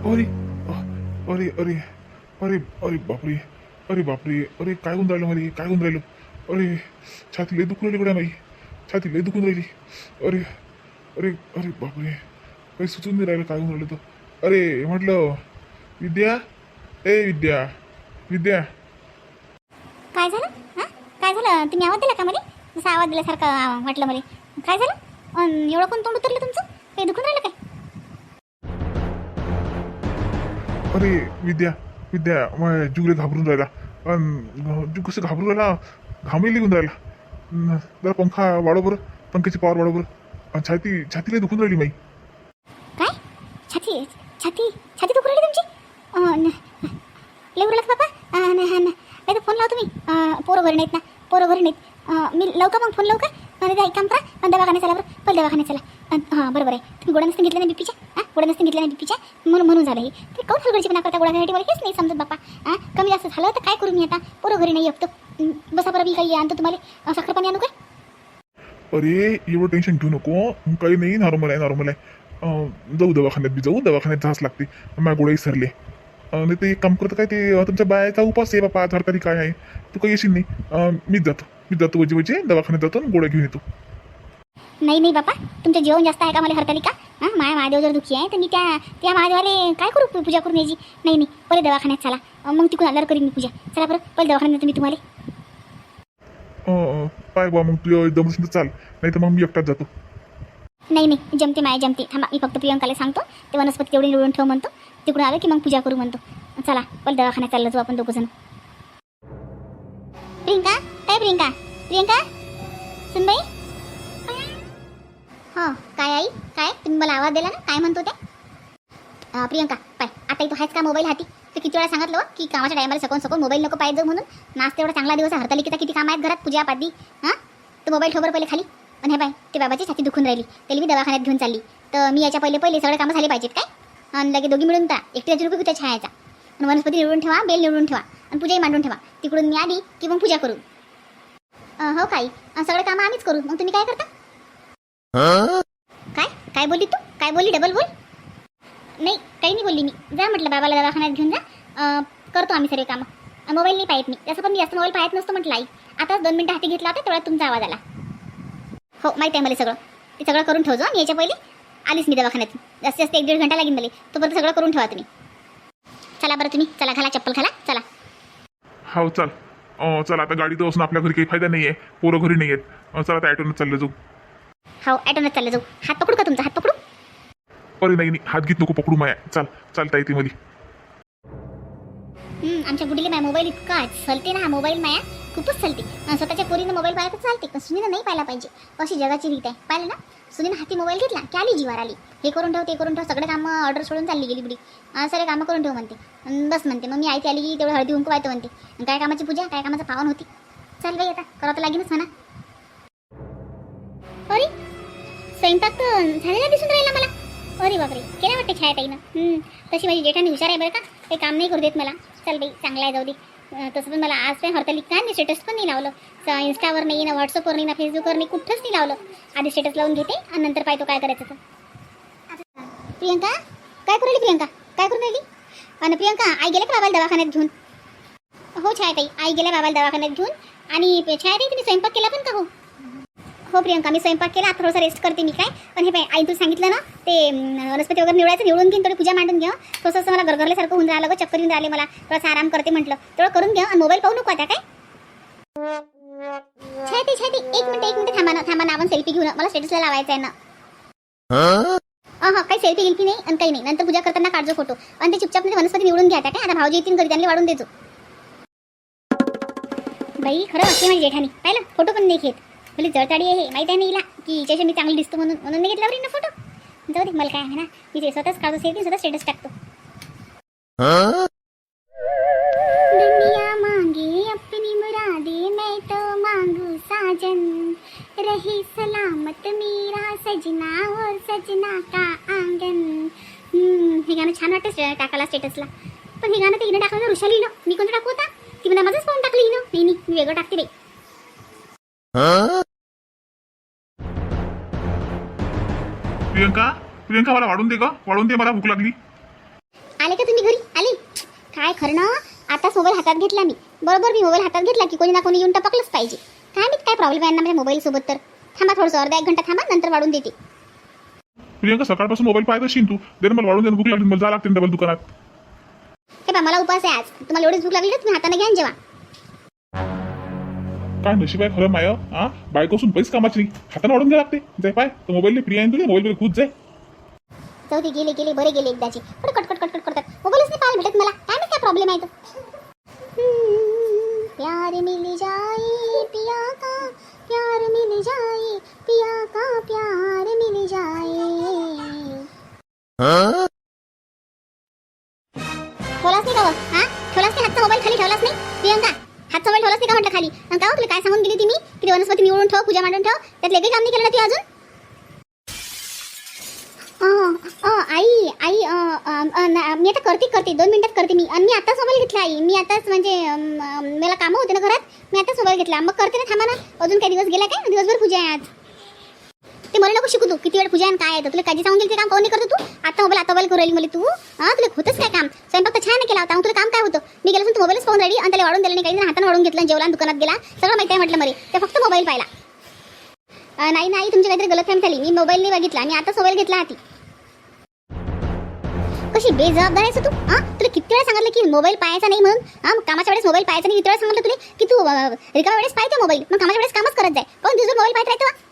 अरे अरे अरे अरे अरे बापरे अरे बापरे अरे काय होऊन राहिलं मला काय होऊन राहिलं? अरे छाती लय दुखून राहिली गड्या नाही छाती लय दुखून राहिली. अरे अरे अरे बापरे काही सुचून नाही राहिलं काय होऊन राहिलं तर. अरे म्हटलं विद्या? ए विद्या विद्या. काय झालं? हां? काय झालं? तुम्ही आवाज दिला का मला? जसा आवाज दिल्यासारखं वाटलं मला. काय झालं? एवढं कोण तोंड उतरलं तुमचं? काही दुखून राहिलं काय? अरे विद्या विद्या मग जुगले घाबरून राहिला. अन कसं घाबरून राहिला? घामही निघून राहिला. जरा पंखा वाढव बरं पंख्याची पॉवर वाढव बरं. छाती छातीला दुखून राहिली माई. काय? छाती छाती छाती दुखून राहिली तुमची? अं, न- बाबा नाही तर फोन लावतो तुम्ही. पोरं घरी नाहीत ना. पोरं घरी नाहीत. मी लावू का मग फोन लावू का? आणि ते काम करा. अन् दवाखान्यात चला बरं. पण दवाखान्यात चला. हां बरोबर आहे. तुम्ही गोळ्या नसते घेतल्या नाही बीपीच्या हां गोळ्या नसते घेतल्या नाही बीपीच्या म्हणून म्हणून झालं हे. ते काऊन पण करता गोळ्या घेण्यासाठी मला हेच नाही समजत बापा हां कमी जास्त झालं तर काय करू मी आता? पोरं घरी नाही येतो. बसा बरं मी काही आणतो तुम्हाला. साखर पाणी आणू काय? अरे एवढं टेन्शन घेऊ नको. काही नाही नॉर्मल आहे नॉर्मल आहे. जाऊ दवाखान्यात बी जाऊ. दवाखान्यात जावंच लागते. माझ्या गोळ्या विसरले. आणि ते एक काम करतं काय ते तुमच्या बायाचा उपास आहे बापा आधार तरी काय आहे. तू काही येशील नाही. मीच जातो. मीच जातो दवाखान्यात जातो आणि गोळ्या घेऊन येतो. नाही नाही बापा. तुमचं जेवण जास्त आहे का मला हरतालिका हां माया महादेव जर दुखी आहे तर मी त्या त्या महादेवाले काय करू पू- पूजा करून यायची? नाही नाही. पहिले दवाखान्यात चला. अं, मग तिकडून आल्यावर करीन मी पूजा. चला बरं. पहिले दवाखान्यात नेतो मी तुम्हाला. अं, पाय बा मग तू जमशील तर चाल. नाही तर मग मी एकटाच जातो. नाही नाही. जमते माया जमते. थांबा मी फक्त प्रियंकाला सांगतो. ते वनस्पती तेवढी निवडून ठेव म्हणतो. तिकडून आलं की मग पूजा करू म्हणतो. चला पहिले दवाखान्यात चाललो जाऊ आपण दोघं जण. प्रियंका? काय प्रियंका? प्रियंका? सुनबाई? हो काय आई? काय? तुम्ही मला आवाज दिला ना? काय म्हणतो ते? प्रियंका पाय. आता इथं आहेच का मोबाईल हाती? तर किती वेळा सांगितलं हो, की कामाच्या टायमाला सकून सकून मोबाईल नको पाहिजे म्हणून. नाच तेवढा चांगला दिवस आहे. हरतालिकेचा किती काम आहेत घरात? पूजा पादी हां? तर मोबाईल ठोबर पहिले खाली. आणि हे बाय ते बाबाची छाती दुखून राहिली. त्याला मी दवाखान्यात घेऊन चालली. तर मी याच्या पहिले पहिले सगळे कामं झाले पाहिजेत काय? आणि लगे दोघी मिळून ता. एकट्याचे रुपये होत्या छायाचा? आणि वनस्पती निवडून ठेवा बेल निवडून ठेवा. आणि पूजाही मांडून ठेवा. तिकडून मी आली की मग पूजा करू अं, हो काही. आणि सगळे कामं आम्हीच करू. मग तुम्ही काय करता? काय? काय बोलली तू? काय बोलली? डबल बोल. नाही काही नाही बोलली मी. जा म्हटलं बाबाला दवाखान्यात घेऊन जा. अं, करतो आम्ही सर्व कामं. मोबाईल नाही पाहत मी. तसं पण मी जास्त मोबाईल पाहत नसतो म्हटलं आई. आता दोन मिनटं हाती घेतला होता तेवढ्यात तुमचा आवाज आला. हो माहिती आहे मला सगळं. ते सगळं करून ठेवજો मी याच्या पहिले आलीच मी दवाखान्यात. जास्तीत जास्त एक दीड घंटा लागेल मला. तोपर्यंत सगळं करून ठेवा तुम्ही. चला बरं तुम्ही. चला घाला चप्पल घाला. चला. हो चल. अं, चल आता गाडीत असून आपल्या घरी काही फायदा नाही आहे पोरं घरी नाही आहेत चल आता ॲटोनं चाललं जाऊ. हो ॲटोनच चाललं जाऊ. हात पकडू का तुमचा? हात पकडू? अरे नाही नाही. हात घेत नको पकडू माया. चाल चालता येते मध्ये हम्म, आमच्या बुडीला माझा मोबाईल इतका चलते ना हा मोबाईल माया. खूपच चलते. अन् स्वतःच्या पोरीनं मोबाईल पाहायला तर चालते पण सुनीनं नाही पाहायला पाहिजे. अशी जगाची रीत आहे. पाहिलं ना? सुनीनं हाती मोबाईल घेतला? की आली जीवार आली? हे करून ठेव ते करून ठेव सगळे कामं ऑर्डर सोडून चालली गेली बुडी. सगळे कामं करून ठेव म्हणते. बस म्हणते मग मी आयती आली की तेवढं हळदी हुंकू म्हणते. काय कामाची पूजा? काय कामाचं पावन होती? चल बाई आता करावं तर लागेलच म्हणा. अरे स्वयंपाक तर झालेला दिसून राहिला मला. अरे बापरे केला वाटते छाया ताईनं? तशी माझी जेठानी हुशार आहे बरं का? काही काम नाही करू देत मला. चल बाई चांगला आहे जाऊ दे. तसं पण मला आज काय हरतालिक काय नाही स्टेटस पण नाही लावलं. स- इंस्टावर नाही ना व्हॉट्सअपवर नाही ना फेसबुकवर नाही कुठंच नाही लावलं. आधी स्टेटस लावून घेते आणि नंतर पाहतो काय करायचं तर. प्रियंका? काय करू राहिली प्रियंका? काय करून राहिली? आणि प्रियंका आई गेल्या का बाबाला दवाखान्यात घेऊन? हो छाया ताई आई गेल्या बाबाला दवाखान्यात घेऊन. आणि छाया ताई तुम्ही स्वयंपाक केला पण का हो? हो प्रियंका मी स्वयंपाक केला आता थोडासा रेस्ट करते मी काय. पण हे आई तू सांगितलं ना ते वनस्पती वगैरे निवडायचं निवडून घेऊन थोडी पूजा मांडून घ्या थोडंसं असं मला गरगरल्यासारखं होऊन राहिलं गं चक्कर येऊन राहिले मला. थोडासा आराम करते म्हटलं. तेवढं करून घ्या आणि मोबाईल पाहू नको आता काय. छायते छायते एक मिनिट एक मिनिट थांबा ना थांबा ना आपण सेल्फी घेऊन मला स्टेटसला लावायचं आहे ना. हा? काही सेल्फी गिल्फी नाही आणि काही नाही. नंतर पूजा करताना काढજો फोटो आणि ते चुपचापमध्ये वनस्पती निवडून घ्या आता काय. आता भाऊजी येतील घरी त्यांनी वाढून देतो बाई खरं असते माझी जेठानी. पाहिलं? फोटो पण नाही घेत. भले जळताडी आहे हे माहिती आहे ना हिला? की हिच्याशी मी चांगली दिसतो म्हणून म्हणून नाही घेतला बरी ना फोटो जाऊ दे मला काय आहे ना मी ते स्वतःच काढतो सेल्फी स्वतः स्टेटस टाकतो. दुनिया मांगे अपनी मुरादे मैं तो मांगू साजन। रही सलामत मेरा सजना और सजना का आंगन। हे गाणं छान वाटतं टाकायला स्टेटसला पण हे गाणं ते हिनं टाकलं ना ऋषालीनं. मी कोणतं टाकू होता? ती मला माझंच पाहून टाकलं हिनं. नाही नाही मी वेगळं टाकते प्रियंका मला वाढून दे ग. वाढून दे मला भूक लागली. खरं? ना आताच मोबाईल हातात घेतला मी. बरोबर मी मोबाईल हातात घेतला की कोणी ना कोणी येऊन टपकलंच पाहिजे. काय मी काय प्रॉब्लेम आहे ना माझ्या मोबाईलसोबत तर? थांबा थोडंसं अर्धा एक घंटा थांबा नंतर वाढून देते. प्रियंका सकाळपासून मोबाईल पाहत असेल तू? दे ना मला वाढून दे भूक लागली मला जा लागते डबल दुकानात. हे बा मला उपास आहे आज. तुम्हाला एवढीच भूक लागली ना तुम्ही हाताने घ्या आणि जेवा. काय नशीब आहे खरं माय हा? बायकोसून पैसे कामाची नाही हाताने वाढून द्या लागते. जाय पाय तो मोबाईल प्रिया आहे तुझ्या मोबाईल खुद जाय. जाऊ दे गेले गेले बरे गेले एकदाचे. पण कट कट कट कट करतात. मोबाईलच नाही पाहायला भेटत मला. काय नाही काय प्रॉब्लेम आहे तो प्यार मिल जाए पिया का? प्यार मिल जाए पिया का? प्यार मिल जाए। ठेवलाच नाही का हा? ठेवलाच नाही? हातचा मोबाईल खाली ठेवलाच नाही? प्रियंका हातचा मोबाईल ठेवलाच नाही का म्हटलं खाली? आणि का हो तुला काय सांगून गेली ती मी? की वनस्पती निवडून ठेव पूजा मांडून ठेव त्यात लगेच काम नाही केलं ना ती अजून? आई आई अ ना- मी आता करते करते. दोन मिनिटात करते मी. आणि मी आताच मोबाईल घेतला आई. मी आताच म्हणजे मला कामं होते ना घरात. मी आताच मोबाईल घेतला. मग करते ना थांबा ना. अजून काही दिवस गेला काय? दिवसभर पूजा आहे आज. ते मला नको शिकू तू. किती वेळ पूजा आणि काय आहे? तर तुला काळजी सांगून गेली ते काम कोणी करतो तू? आता मोबाईल आता मोबाईल करू राहिली मला तू. हा तुला होतच काय काम? स्वयंपाक तर छान नाही केला होता. मग तुला काम काय होतं? मी गेलो तू मोबाईलच पाहून राहिली. आणि त्याला वाढून दिलं नाही काही. जण वाढून घेतलं आणि जेवला आणि दुकानात गेला. सगळं माहिती आहे म्हटलं मला. ते फक्त मोबाईल पाहिला. अं, नाही नाही. तुमची काहीतरी गलतफहमी झाली. मी मोबाईल नाही बघितला. मी आताच मोबाईल घेतला हाती कशी बेजबाबदार आहेस तू? हा? तुला किती वेळा सांगितलं की मोबाईल पाहायचा नाही म्हणून? हा? कामाच्या वेळेस मोबाईल पाहायचा नाही? किती वेळा सांगितलं तुला की तू अं, रिकाम्या वेळेस पाहिजे मोबाईल मग कामाच्या वेळेस कामच करत जाय. पण तुझं मोबाईल पाहत राहतो?